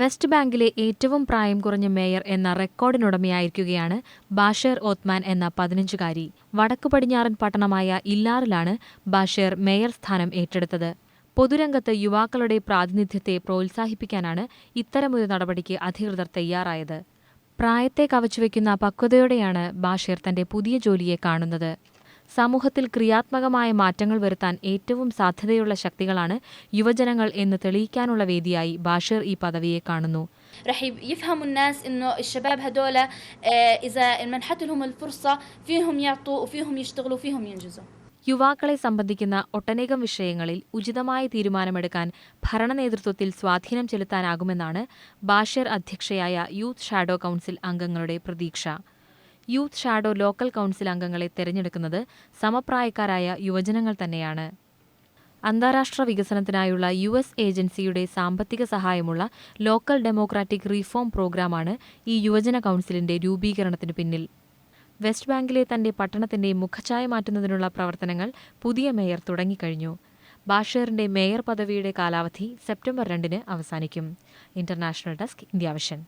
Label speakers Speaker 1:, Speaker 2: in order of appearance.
Speaker 1: West ബാങ്കിലെ ഏറ്റവും പ്രായം കുറഞ്ഞ മേയർ എന്ന റെക്കോർഡിനുടമയായിരിക്കുകയാണ് ബാഷേർ ഓത്മാൻ എന്ന പതിനഞ്ചുകാരി. വടക്കു പടിഞ്ഞാറൻ പട്ടണമായ ഇല്ലാറിലാണ് ബാഷേർ മേയർ സ്ഥാനം ഏറ്റെടുത്തത്. പൊതുരംഗത്ത് യുവാക്കളുടെ പ്രാതിനിധ്യത്തെ പ്രോത്സാഹിപ്പിക്കാനാണ് ഇത്തരമൊരു നടപടിക്ക് അധികൃതർ തയ്യാറായത്. പ്രായത്തെ കവച്ചുവെക്കുന്ന പക്വതയോടെയാണ് ബാഷേർ തന്റെ പുതിയ ജോലിയെ കാണുന്നത്. സമൂഹത്തിൽ ക്രിയാത്മകമായ മാറ്റങ്ങൾ വരുത്താൻ ഏറ്റവും സാധ്യതയുള്ള ശക്തികളാണ് യുവജനങ്ങൾ എന്ന് തെളിയിക്കാനുള്ള വേദിയായി ബാഷേർ ഈ പദവിയെ കാണുന്നു
Speaker 2: رح يفهموا الناس انه الشباب هدول آه، اذا منحت لهم الفرصه فيهم يعطوا وفيهم يشتغلوا وفيهم ينجزوا
Speaker 1: യുവാക്കളെ സംബന്ധിക്കുന്ന ഒട്ടനേകം വിഷയങ്ങളിൽ ഉചിതമായ തീരുമാനമെടുക്കാൻ ഭരണനേതൃത്വത്തിൽ സ്വാധീനം ചെലുത്താനാകുമെന്നാണ് ബാഷേർ അധ്യക്ഷയായ യൂത്ത് ഷാഡോ കൗൺസിൽ അംഗങ്ങളുടെ പ്രതീക്ഷ യൂത്ത് ഷാഡോ ലോക്കൽ കൗൺസിൽ അംഗങ്ങളെ തെരഞ്ഞെടുക്കുന്നത് സമപ്രായക്കാരായ യുവജനങ്ങൾ തന്നെയാണ്. അന്താരാഷ്ട്ര വികസനത്തിനായുള്ള യു എസ് ഏജൻസിയുടെ സാമ്പത്തിക സഹായമുള്ള ലോക്കൽ ഡെമോക്രാറ്റിക് റീഫോം പ്രോഗ്രാമാണ് ഈ യുവജന കൗൺസിലിന്റെ രൂപീകരണത്തിന് പിന്നിൽ. വെസ്റ്റ് ബാങ്കിലെ തന്റെ പട്ടണത്തിന്റെ മുഖഛായ മാറ്റുന്നതിനുള്ള പ്രവർത്തനങ്ങൾ പുതിയ മേയർ തുടങ്ങിക്കഴിഞ്ഞു. ബാഷേറിന്റെ മേയർ പദവിയുടെ കാലാവധി സെപ്റ്റംബർ രണ്ടിന് അവസാനിക്കും. International desk India vision